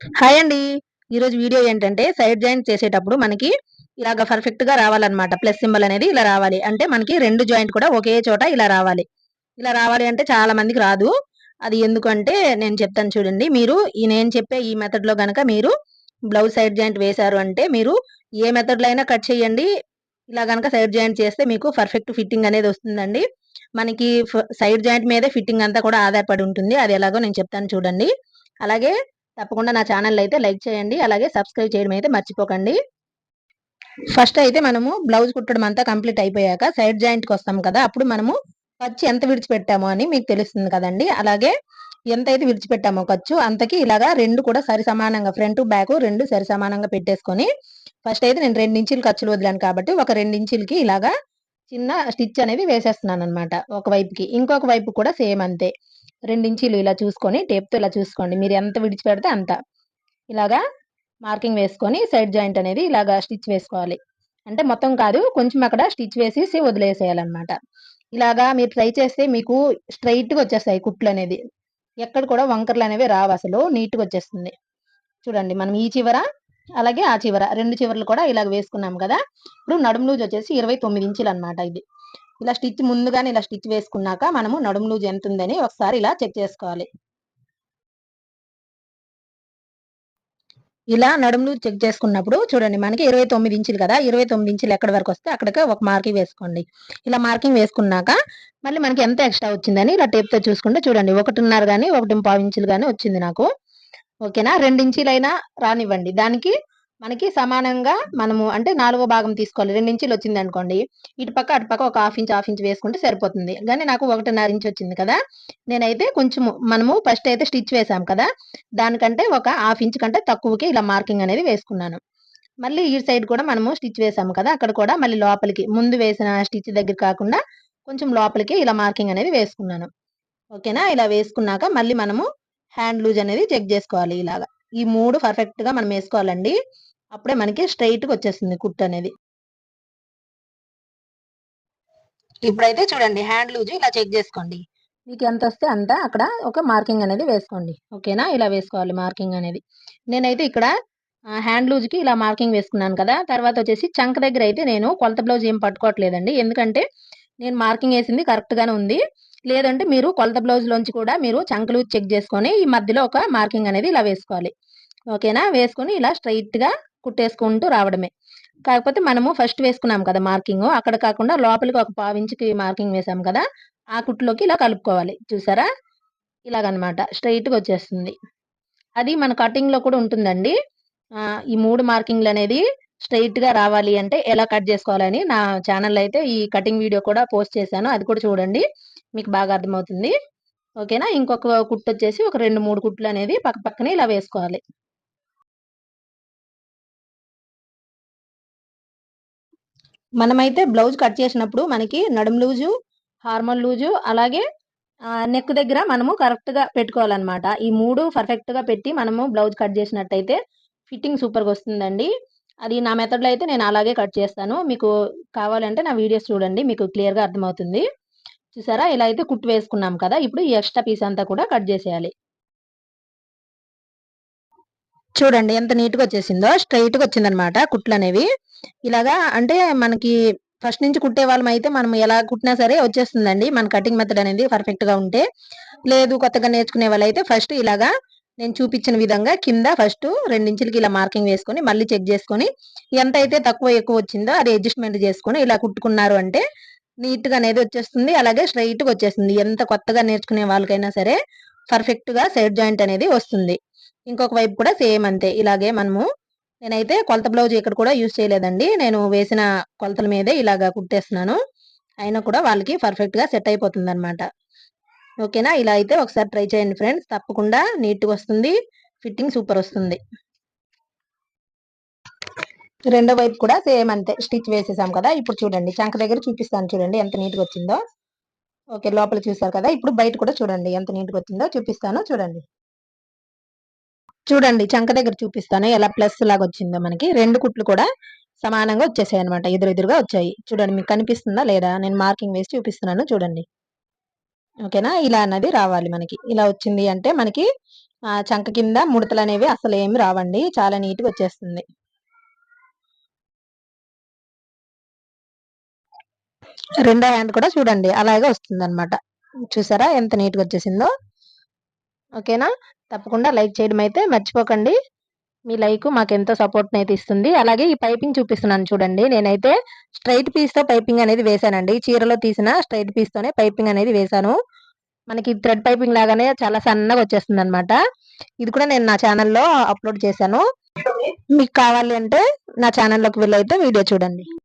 Hi అండి. ఈరోజు video ఏంటంటే సైడ్ జాయింట్ చేసేటప్పుడు మనకి ఇలాగ పర్ఫెక్ట్గా రావాలన్నమాట. ప్లస్ సింబల్ అనేది ఇలా రావాలి. అంటే మనకి రెండు జాయింట్ కూడా ఒకే చోట ఇలా రావాలి. ఇలా రావాలి అంటే చాలా మందికి రాదు. అది ఎందుకంటే నేను చెప్తాను చూడండి. మీరు ఈ నేను చెప్పే ఈ మెథడ్లో కనుక మీరు బ్లౌజ్ సైడ్ జాయింట్ వేశారు అంటే మీరు ఏ మెథడ్లో అయినా కట్ చేయండి. ఇలా కనుక సైడ్ జాయింట్ చేస్తే మీకు పర్ఫెక్ట్ ఫిట్టింగ్ అనేది వస్తుందండి. మనకి సైడ్ జాయింట్ మీదే ఫిట్టింగ్ అంతా కూడా ఆధారపడి ఉంటుంది. అది ఎలాగో నేను చెప్తాను చూడండి. అలాగే తప్పకుండా నా ఛానల్ అయితే లైక్ చేయండి. అలాగే సబ్స్క్రైబ్ చేయడం అయితే మర్చిపోకండి. ఫస్ట్ అయితే మనము బ్లౌజ్ కుట్టడం అంతా కంప్లీట్ అయిపోయాక సైడ్ జాయింట్కి వస్తాం కదా అప్పుడు మనము ఖర్చు ఎంత విడిచిపెట్టామో అని మీకు తెలుస్తుంది కదండి. అలాగే ఎంత అయితే విడిచిపెట్టామో ఖర్చు అంతకి ఇలాగా రెండు కూడా సరి సమానంగా ఫ్రంట్ బ్యాక్ రెండు సరి సమానంగా పెట్టేసుకొని ఫస్ట్ అయితే నేను రెండు ఇంచులు ఖర్చులు వదిలాను కాబట్టి ఒక రెండు ఇంచులకి ఇలాగా చిన్న స్టిచ్ అనేది వేసేస్తున్నాను అనమాట ఒక వైపుకి. ఇంకొక వైపు కూడా సేమ్ అంతే. ఇంచీలు ఇలా చూసుకొని టేప్తో ఇలా చూసుకోండి. మీరు ఎంత విడిచిపెడితే అంత. ఇలాగా మార్కింగ్ వేసుకొని సైడ్ జాయింట్ అనేది ఇలాగా స్టిచ్ వేసుకోవాలి. అంటే మొత్తం కాదు కొంచెం అక్కడ స్టిచ్ వేసేసి వదిలేసేయాలన్నమాట. ఇలాగా మీరు ట్రై చేస్తే మీకు స్ట్రైట్గా వచ్చేస్తాయి కుట్లు అనేది. ఎక్కడ కూడా వంకర్లు అనేవి రావు అసలు. నీట్గా వచ్చేస్తుంది. చూడండి మనం ఈ చివర అలాగే ఆ చివర రెండు చివరలు కూడా ఇలాగ వేసుకున్నాం కదా. ఇప్పుడు నడుము లూజ్ వచ్చేసి ఇరవై తొమ్మిది ఇంచులు అనమాట ఇది. ఇలా స్టిచ్ ముందుగానే ఇలా స్టిచ్ వేసుకున్నాక మనము నడుము లూజ్ ఎంత ఉందని ఒకసారి ఇలా చెక్ చేసుకోవాలి. ఇలా నడుములు చెక్ చేసుకున్నప్పుడు చూడండి మనకి ఇరవై తొమ్మిది ఇంచులు కదా. ఇరవై తొమ్మిది ఇంచులు ఎక్కడి వరకు వస్తే అక్కడికి ఒక మార్కింగ్ వేసుకోండి. ఇలా మార్కింగ్ వేసుకున్నాక మళ్ళీ మనకి ఎంత ఎక్స్ట్రా వచ్చిందని ఇలా టేప్తో చూసుకుంటే చూడండి ఒకటిన్నర కానీ ఒకటి పావు ఇంచులు కానీ వచ్చింది నాకు. ఓకేనా? రెండించీలైనా రానివ్వండి. దానికి మనకి సమానంగా మనము అంటే నాలుగో భాగం తీసుకోవాలి. రెండు ఇంచులు వచ్చింది అనుకోండి ఇటు పక్క అటు పక్క ఒక హాఫ్ ఇంచ్ హాఫ్ ఇంచ్ వేసుకుంటే సరిపోతుంది. కానీ నాకు ఒకటిన్నర ఇంచ్ వచ్చింది కదా. నేనైతే కొంచెము మనము ఫస్ట్ అయితే స్టిచ్ వేసాం కదా. దానికంటే ఒక హాఫ్ ఇంచ్ కంటే తక్కువకి ఇలా మార్కింగ్ అనేది వేసుకున్నాను. మళ్ళీ ఈ సైడ్ కూడా మనము స్టిచ్ వేసాము కదా. అక్కడ కూడా మళ్ళీ లోపలికి ముందు వేసిన స్టిచ్ దగ్గర కాకుండా కొంచెం లోపలికి ఇలా మార్కింగ్ అనేది వేసుకున్నాను. ఓకేనా? ఇలా వేసుకున్నాక మళ్ళీ మనము హ్యాండ్ లూజ్ అనేది చెక్ చేసుకోవాలి ఇలాగా. ఈ మూడు పర్ఫెక్ట్గా మనం వేసుకోవాలండి. అప్పుడే మనకి స్ట్రైట్గా వచ్చేస్తుంది కుట్ అనేది. ఇప్పుడైతే చూడండి హ్యాండ్ లూజ్ ఇలా చెక్ చేసుకోండి. మీకు ఎంత వస్తే అంత అక్కడ ఒక మార్కింగ్ అనేది వేసుకోండి. ఓకేనా? ఇలా వేసుకోవాలి మార్కింగ్ అనేది. నేనైతే ఇక్కడ హ్యాండ్ లూజ్కి ఇలా మార్కింగ్ వేసుకున్నాను కదా? తర్వాత వచ్చేసి చంక దగ్గర అయితే నేను కొలత బ్లౌజ్ ఏం పట్టుకోవట్లేదండి. ఎందుకంటే నేను మార్కింగ్ వేసింది కరెక్ట్గానే ఉంది. లేదంటే మీరు కొలత బ్లౌజ్లోంచి కూడా మీరు చంకలు చెక్ చేసుకొని ఈ మధ్యలో ఒక మార్కింగ్ అనేది ఇలా వేసుకోవాలి. ఓకేనా వేసుకొని ఇలా స్ట్రైట్గా కుట్టేసుకుంటూ రావడమే. కాకపోతే మనము ఫస్ట్ వేసుకున్నాం కదా మార్కింగ్ అక్కడ కాకుండా లోపలికి ఒక పావించికి మార్కింగ్ వేసాం కదా ఆ కుట్టులోకి ఇలా కలుపుకోవాలి. చూసారా? ఇలాగనమాట. స్ట్రైట్గా వచ్చేస్తుంది. అది మన కటింగ్లో కూడా ఉంటుందండి. ఈ మూడు మార్కింగ్లు అనేది స్ట్రైట్గా రావాలి అంటే ఎలా కట్ చేసుకోవాలని నా ఛానల్ అయితే ఈ కటింగ్ వీడియో కూడా పోస్ట్ చేశాను. అది కూడా చూడండి. మీకు బాగా అర్థమవుతుంది. ఓకేనా? ఇంకొక కుట్టు వచ్చేసి ఒక రెండు మూడు కుట్లు అనేది పక్క పక్కనే ఇలా వేసుకోవాలి. మనమైతే బ్లౌజ్ కట్ చేసినప్పుడు మనకి నడుము లూజు హార్మోన్ లూజు అలాగే నెక్ దగ్గర మనము కరెక్ట్గా పెట్టుకోవాలన్నమాట. ఈ మూడు పర్ఫెక్ట్గా పెట్టి మనము బ్లౌజ్ కట్ చేసినట్టయితే ఫిట్టింగ్ సూపర్గా వస్తుందండి. అది నా మెథడ్లో అయితే నేను అలాగే కట్ చేస్తాను. మీకు కావాలంటే నా వీడియోస్ చూడండి. మీకు క్లియర్గా అర్థమవుతుంది. చూసారా? ఇలా అయితే కుట్టు వేసుకున్నాం కదా! ఇప్పుడు ఈ ఎక్స్ట్రా పీస్ అంతా కూడా కట్ చేసేయాలి. చూడండి ఎంత నీట్గా వచ్చేసిందో. స్ట్రైట్గా వచ్చిందనమాట కుట్లు అనేవి ఇలాగా అంటే మనకి ఫస్ట్ నుంచి కుట్టే వాళ్ళం అయితే మనం ఎలా కుట్టినా సరే వచ్చేస్తుందండి. మన కటింగ్ మెథడ్ అనేది పర్ఫెక్ట్గా ఉంటే. లేదు కొత్తగా నేర్చుకునే వాళ్ళు అయితే ఫస్ట్ ఇలాగా నేను చూపించిన విధంగా కింద ఫస్ట్ రెండించులకి ఇలా మార్కింగ్ వేసుకొని మళ్ళీ చెక్ చేసుకొని ఎంత అయితే తక్కువ ఎక్కువ వచ్చిందో అది అడ్జస్ట్మెంట్ చేసుకొని ఇలా కుట్టుకున్నారు అంటే నీట్గా అనేది వచ్చేస్తుంది. అలాగే స్ట్రైట్గా వచ్చేస్తుంది. ఎంత కొత్తగా నేర్చుకునే వాళ్ళకైనా సరే పర్ఫెక్ట్గా సైడ్ జాయింట్ అనేది వస్తుంది. ఇంకొక వైపు కూడా సేమ్ అంతే. ఇలాగే మనము నేనైతే కొలత బ్లౌజ్ ఇక్కడ కూడా యూజ్ చేయలేదండి. నేను వేసిన కొలతల మీదే ఇలాగా కుట్టేస్తున్నాను. అయినా కూడా వాళ్ళకి పర్ఫెక్ట్గా సెట్ అయిపోతుంది అనమాట ఓకేనా? ఇలా అయితే ఒకసారి ట్రై చేయండి ఫ్రెండ్స్. తప్పకుండా నీట్గా వస్తుంది. ఫిట్టింగ్ సూపర్ వస్తుంది. రెండో వైపు కూడా సేమ్ అంతే స్టిచ్ వేసేసాం కదా ఇప్పుడు చూడండి చంక దగ్గర చూపిస్తాను చూడండి ఎంత నీట్గా వచ్చిందో. ఓకే లోపల చూసారు కదా ఇప్పుడు బయట కూడా చూడండి ఎంత నీట్గా వచ్చిందో చూపిస్తాను చూడండి. చూడండి చంక దగ్గర చూపిస్తాను ఎలా ప్లస్ లాగా వచ్చిందో మనకి రెండు కుట్లు కూడా సమానంగా వచ్చేసాయి అనమాట ఎదురుగా వచ్చాయి. చూడండి మీకు కనిపిస్తుందా లేదా నేను మార్కింగ్ వేసి చూపిస్తున్నాను చూడండి. ఓకేనా ఇలా అన్నది రావాలి మనకి ఇలా వచ్చింది అంటే మనకి చంక కింద ముడతలు అనేవి అసలు ఏమి రావండి చాలా నీట్గా వచ్చేస్తుంది. రెండో హ్యాండ్ కూడా చూడండి అలాగే వస్తుంది అనమాట చూసారా ఎంత నీట్గా వచ్చేసిందో? ఓకేనా? తప్పకుండా లైక్ చేయడం అయితే మర్చిపోకండి. మీ లైక్ మాకు ఎంతో సపోర్ట్ని అయితే ఇస్తుంది. అలాగే ఈ పైపింగ్ చూపిస్తున్నాను చూడండి. నేనైతే స్ట్రైట్ పీస్తో పైపింగ్ అనేది వేశానండి. చీరలో తీసిన స్ట్రైట్ పీస్తోనే పైపింగ్ అనేది వేసాను మనకి థ్రెడ్ పైపింగ్ లాగానే చాలా సన్నగా వచ్చేస్తుంది అనమాట ఇది కూడా నేను నా ఛానల్లో అప్లోడ్ చేశాను. మీకు కావాలి అంటే నా ఛానల్లోకి వెళ్ళి అయితే వీడియో చూడండి.